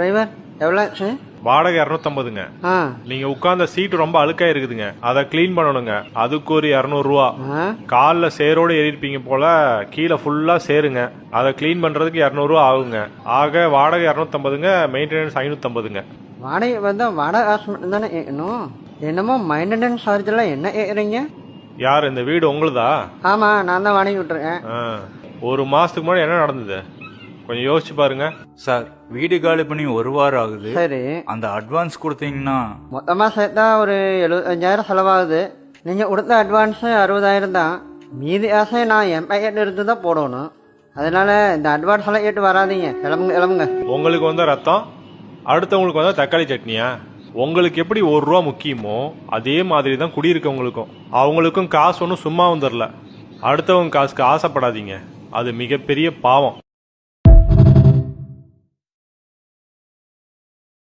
Driver எவ்வளோ ஆச்சு வாடகை இரநூத்தம்பதுங்க ஆ. நீங்க உட்கார்ந்த சீட் ரொம்ப அழுக்கா இருக்குதுங்க. அதை க்ளீன் பண்ணணுங்க. அதுக்கு ஒரு இரநூறுவா. ஆ. காலில் சேரோடு ஏறியிருப்பீங்க போல கீழே ஃபுல்லா சேருங்க. அதை க்ளீன் பண்றதுக்கு இரநூறுவா ஆகுங்க. ஆக வாடகை இரநூத்தம்பதுங்க மெயின்டெனன்ஸ் ஐநூத்தம்பதுங்க. வாடகை வந்தால் வாடகை காசு தானே ஏற்கணும் என்னமோ? மெயின்டெனன்ஸ் சார்ஜெல்லாம் என்ன ஏறுறீங்க? யார் இந்த வீடு உங்களுதா? ஆமாம் நான் தான் வாடகை விட்டுருக்கேன். ஆ, ஒரு மாசத்துக்கு முன்னாடி என்ன நடந்தது? கொஞ்சம் யோசிச்சு பாருங்க. சார் வீடு காலி பண்ணி ஒரு வாரம் ஆகுது. சரி. அந்த அட்வான்ஸ் கொடுத்தீங்கன்னா மொத்தமாக சேர்த்தா ஒரு எழுபத்தஞ்சாயிரம் செலவாகுது. நீங்கள் கொடுத்த அட்வான்ஸு அறுபதாயிரம் தான். மீதி ஆசை நான் என் பையன் இருந்து தான் போடணும். அதனால இந்த அட்வான்ஸ் எல்லாம் ஏட்டு வராதீங்க. கிளம்புங்க கிளம்புங்க. உங்களுக்கு வந்த ரத்தம் அடுத்தவங்களுக்கு வந்தா தக்காளி சட்னியா? உங்களுக்கு எப்படி ஒரு ரூபா முக்கியமோ அதே மாதிரி தான் குடியிருக்கவங்களுக்கும். அவங்களுக்கும் காசு ஒன்றும் சும்மா வந்துடல அடுத்தவங்க காசுக்கு ஆசைப்படாதீங்க. அது மிகப்பெரிய பாவம்.